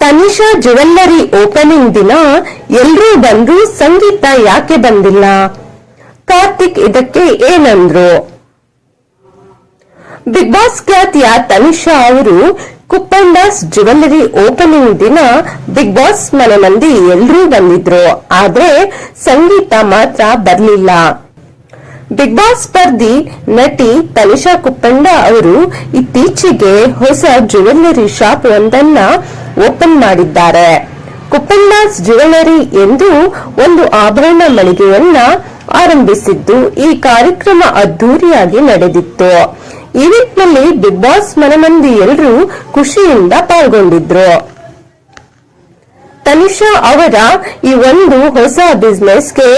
Tanisha jewellery opening ದಿನ ಎಲ್ಲರೂ ಬಂದ್ರು ಸಂಗೀತ ಯಾಕೆ ಬಂದಿಲ್ಲ? ಕಾರ್ತಿಕ್ ಇದಕ್ಕೆ ಏನಂದ್ರು? ಬಿಗ್ ಬಾಸ್ ಖ್ಯಾತಿಯ ತನಿಷಾ ಅವರು ಕುಪ್ಪಂಡಾಸ್ ಜುವೆಲ್ಲರಿ ಓಪನಿಂಗ್ ದಿನ ಬಿಗ್ ಬಾಸ್ ಮನೆ ಮಂದಿ ಎಲ್ರೂ ಬಂದಿದ್ರು, ಆದ್ರೆ ಸಂಗೀತ ಮಾತ್ರ ಬರ್ಲಿಲ್ಲ. ಬಿಗ್ ಬಾಸ್ ಸ್ಪರ್ಧಿ ನಟಿ ತನಿಷಾ ಕುಪ್ಪಂಡ ಅವರು ಇತ್ತೀಚೆಗೆ ಹೊಸ ಜುವೆಲ್ಲರಿ ಶಾಪ್ ಒಂದನ್ನ ಓಪನ್ ಮಾಡಿದ್ದಾರೆ. ಕುಪ್ಪಂಡಾಸ್ ಜ್ಯುವೆಲರಿ ಎಂದು ಒಂದು ಆಭರಣ ಮಳಿಗೆಯನ್ನ ಆರಂಭಿಸಿದ್ದು ಈ ಕಾರ್ಯಕ್ರಮ ಅದ್ದೂರಿಯಾಗಿ ನಡೆದಿತ್ತು. ಈವೆಂಟ್ನಲ್ಲಿ ಬಿಗ್ ಬಾಸ್ ಮನಮಂದಿ ಎಲ್ಲರೂ ಖುಷಿಯಿಂದ ಪಾಲ್ಗೊಂಡಿದ್ರು. ತನಿಷಾ ಅವರ ಈ ಒಂದು ಹೊಸ ಬಿಸ್ನೆಸ್ಗೆ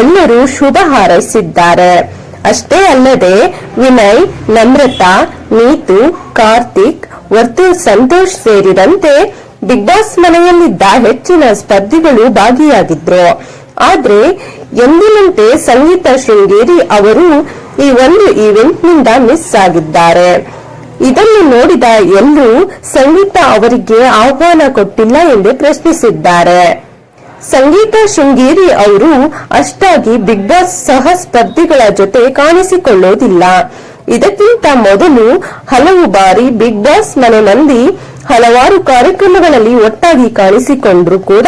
ಎಲ್ಲರೂ ಶುಭ ಹಾರೈಸಿದ್ದಾರೆ. ಅಷ್ಟೇ ಅಲ್ಲದೆ ವಿನಯ್, ನಮ್ರತಾ ನೀತು ಕಾರ್ತಿಕ್ ವರ್ತೂರ್ ಸಂತೋಷ್ ಸೇರಿದಂತೆ ಬಿಗ್ ಬಾಸ್ ಮನೆಯಲ್ಲಿದ್ದ ಹೆಚ್ಚಿನ ಸ್ಪರ್ಧಿಗಳು ಭಾಗಿಯಾಗಿದ್ರು. ಆದ್ರೆ ಎಂದಿನಂತೆ ಸಂಗೀತ ಶೃಂಗೇರಿ ಅವರು ಈ ಒಂದು ಈವೆಂಟ್ನಿಂದ ಮಿಸ್ ಆಗಿದ್ದಾರೆ. ಇದನ್ನು ನೋಡಿದ ಎಲ್ಲರೂ ಸಂಗೀತ ಅವರಿಗೆ ಆಹ್ವಾನ ಕೊಟ್ಟಿಲ್ಲ ಎಂದು ಪ್ರಶ್ನಿಸಿದ್ದಾರೆ. ಸಂಗೀತ ಶೃಂಗೇರಿ ಅವರು ಅಷ್ಟಾಗಿ ಬಿಗ್ ಬಾಸ್ ಸಹ ಸ್ಪರ್ಧಿಗಳ ಜೊತೆ ಕಾಣಿಸಿಕೊಳ್ಳೋದಿಲ್ಲ. ಇದಕ್ಕಿಂತ ಮೊದಲು ಹಲವು ಬಾರಿ ಬಿಗ್ ಬಾಸ್ ಮನೆ ಮಂದಿ ಹಲವಾರು ಕಾರ್ಯಕ್ರಮಗಳಲ್ಲಿ ಒಟ್ಟಾಗಿ ಕಾಣಿಸಿಕೊಂಡ್ರು ಕೂಡ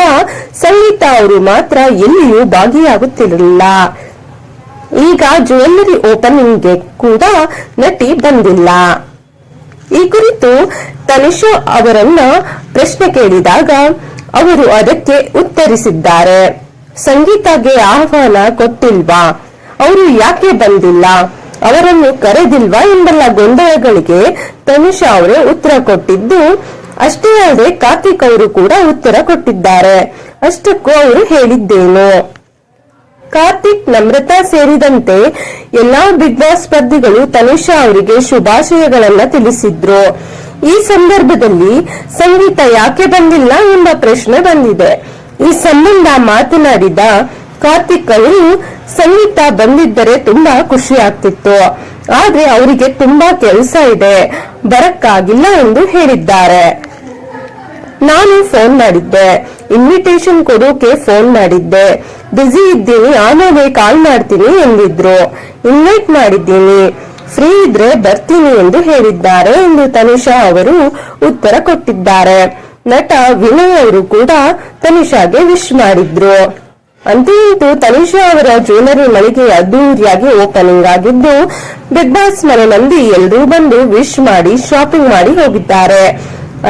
ಸಂಗೀತ ಅವರು ಮಾತ್ರ ಎಲ್ಲಿಯೂ ಭಾಗಿಯಾಗುತ್ತಿರಲಿಲ್ಲ. ಈಗ ಜ್ಯುವೆಲ್ಲರಿ ಓಪನಿಂಗ್ಗೆ ಕೂಡ ನಟಿ ಬಂದಿಲ್ಲ. ಈ ಕುರಿತು ತನಿಷಾ ಅವರನ್ನ ಪ್ರಶ್ನೆ ಕೇಳಿದಾಗ ಅವರು ಅದಕ್ಕೆ ಉತ್ತರಿಸಿದ್ದಾರೆ. ಸಂಗೀತಗೆ ಆಹ್ವಾನ ಕೊಟ್ಟಿಲ್ವಾ? ಅವರು ಯಾಕೆ ಬಂದಿಲ್ಲ? ಅವರನ್ನು ಕರೆದಿಲ್ವಾ ಎಂಬೆಲ್ಲ ಗೊಂದಲಗಳಿಗೆ ತನುಷಾ ಅವರೇ ಉತ್ತರ ಕೊಟ್ಟಿದ್ದು, ಅಷ್ಟೇ ಅಲ್ಲದೆ ಕಾರ್ತಿಕ್ ಅವರು ಕೂಡ ಉತ್ತರ ಕೊಟ್ಟಿದ್ದಾರೆ. ಅಷ್ಟಕ್ಕೂ ಅವರು ಹೇಳಿದ್ದೇನು. ಕಾರ್ತಿಕ್ ನಮ್ರತಾ ಸೇರಿದಂತೆ ಎಲ್ಲಾ ಬಿಗ್ ಬಾಸ್ ಸ್ಪರ್ಧಿಗಳು ತನಿಷಾ ಅವರಿಗೆ ಶುಭಾಶಯಗಳನ್ನ ತಿಳಿಸಿದ್ರು. ಈ ಸಂದರ್ಭದಲ್ಲಿ ಸಂಗೀತ ಯಾಕೆ ಬಂದಿಲ್ಲ ಎಂಬ ಪ್ರಶ್ನೆ ಬಂದಿದೆ. ಈ ಸಂಬಂಧ ಮಾತನಾಡಿದ ಕಾರ್ತಿಕ್ ಅವರು ಸಂಗೀತ ಬಂದಿದ್ದರೆ ತುಂಬಾ ಖುಷಿ ಆಗ್ತಿತ್ತು. ಆದ್ರೆ ಅವರಿಗೆ ತುಂಬಾ ಕೆಲಸ ಇದೆ. ಬರಕ್ಕಾಗಿಲ್ಲ ಎಂದು ಹೇಳಿದ್ದಾರೆ. ನಾನು ಫೋನ್ ಮಾಡಿದ್ದೆ. ಇನ್ವಿಟೇಷನ್ ಕೊಡೋಕೆ ಫೋನ್ ಮಾಡಿದ್ದೆ. ಬ್ಯುಸಿ ಇದ್ದೀನಿ. ಆಮೇಲೆ ಕಾಲ್ ಮಾಡ್ತೀನಿ ಎಂದಿದ್ರು. ಇನ್ವೈಟ್ ಮಾಡಿದ್ದೀನಿ. ಫ್ರೀ ಇದ್ರೆ ಬರ್ತೀನಿ ಎಂದು ಹೇಳಿದ್ದಾರೆ ಎಂದು ತನಿಷಾ ಅವರು ಉತ್ತರ ಕೊಟ್ಟಿದ್ದಾರೆ. ನಟ ವಿನಯ್ ಅವರು ಕೂಡ ತನಿಷಾಗೆ ವಿಶ್ ಮಾಡಿದ್ರು. ಅಂತೂ ಇಂತೂ ತನಿಷಾ ಅವರ ಜ್ಯುವೆಲರಿ ಮಳಿಗೆ ಅದ್ದೂರಿಯಾಗಿ ಓಪನಿಂಗ್ ಆಗಿದ್ದು, ಬಿಗ್ ಬಾಸ್ ಮನೆ ಮಂದಿ ಎಲ್ಲರೂ ಬಂದು ವಿಶ್ ಮಾಡಿ, ಶಾಪಿಂಗ್ ಮಾಡಿ ಹೋಗಿದ್ದಾರೆ.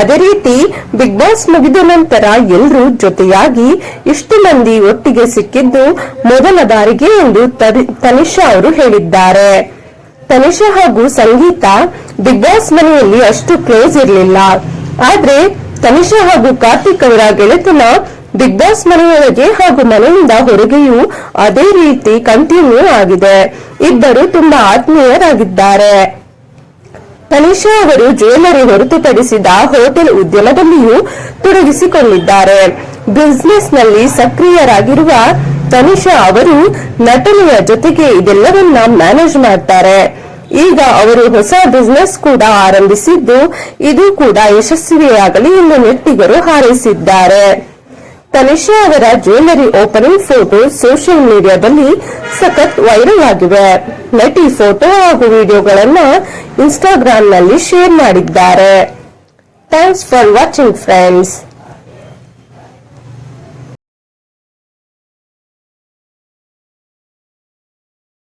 ಅದೇ ರೀತಿ, ಬಿಗ್ ಬಾಸ್ ಮುಗಿದ ನಂತರ ಎಲ್ಲರೂ ಜೊತೆಯಾಗಿ ಇಷ್ಟು ಮಂದಿ ಒಟ್ಟಿಗೆ ಸಿಕ್ಕಿದ್ದು ಮೊದಲ ಬಾರಿಗೆ ಎಂದು ತನಿಷಾ ಅವರು ಹೇಳಿದ್ದಾರೆ. ತನಿಷಾ ಹಾಗೂ ಸಂಗೀತ ಬಿಗ್ ಬಾಸ್ ಮನೆಯಲ್ಲಿ ಅಷ್ಟು ಕ್ಲೋಸ್ ಇರಲಿಲ್ಲ. ಆದ್ರೆ, ತನಿಷಾ ಹಾಗೂ ಕಾರ್ತಿಕ್ ಅವರ ಗೆಳೆತನ ಬಿಗ್ ಬಾಸ್ ಮನೆಯೊಳಗೆ ಹಾಗೂ ಮನೆಯಿಂದ ಹೊರಗೆಯೂ ಅದೇ ರೀತಿ ಕಂಟಿನ್ಯೂ ಆಗಿದೆ. ಇಬ್ಬರು ತುಂಬಾ ಆತ್ಮೀಯರಾಗಿದ್ದಾರೆ. ತನಿಷಾ ಅವರು ಜ್ಯುವೆಲರಿ ಹೊರತುಪಡಿಸಿದ ಹೋಟೆಲ್ ಉದ್ಯಮದಲ್ಲಿಯೂ ತೊಡಗಿಸಿಕೊಂಡಿದ್ದಾರೆ. ಬಿಸಿನೆಸ್ನಲ್ಲಿ ಸಕ್ರಿಯರಾಗಿರುವ ತನಿಷಾ ಅವರು ನಟನೆಯ ಜೊತೆಗೆ ಇದೆಲ್ಲವನ್ನ ಮ್ಯಾನೇಜ್ ಮಾಡ್ತಾರೆ. ಈಗ ಅವರು ಹೊಸ ಬಿಸಿನೆಸ್ ಕೂಡ ಆರಂಭಿಸಿದ್ದು ಇದು ಕೂಡ ಯಶಸ್ವಿಯಾಗಲಿ ಎಂದು ನೆಟ್ಟಿಗರು ಹಾರೈಸಿದ್ದಾರೆ. ತನಿಷಾ ಅವರ ಜ್ಯುವೆಲರಿ ಓಪನಿಂಗ್ ಫೋಟೋ ಸೋಷಿಯಲ್ ಮೀಡಿಯಾದಲ್ಲಿ ಸಖತ್ ವೈರಲ್ ಆಗಿವೆ ನಟಿ ಫೋಟೋ ಹಾಗೂ ವಿಡಿಯೋಗಳನ್ನ ಇನ್ಸ್ಟಾಗ್ರಾಂನಲ್ಲಿ ಶೇರ್ ಮಾಡಿದ್ದಾರೆ. Thanks for watching friends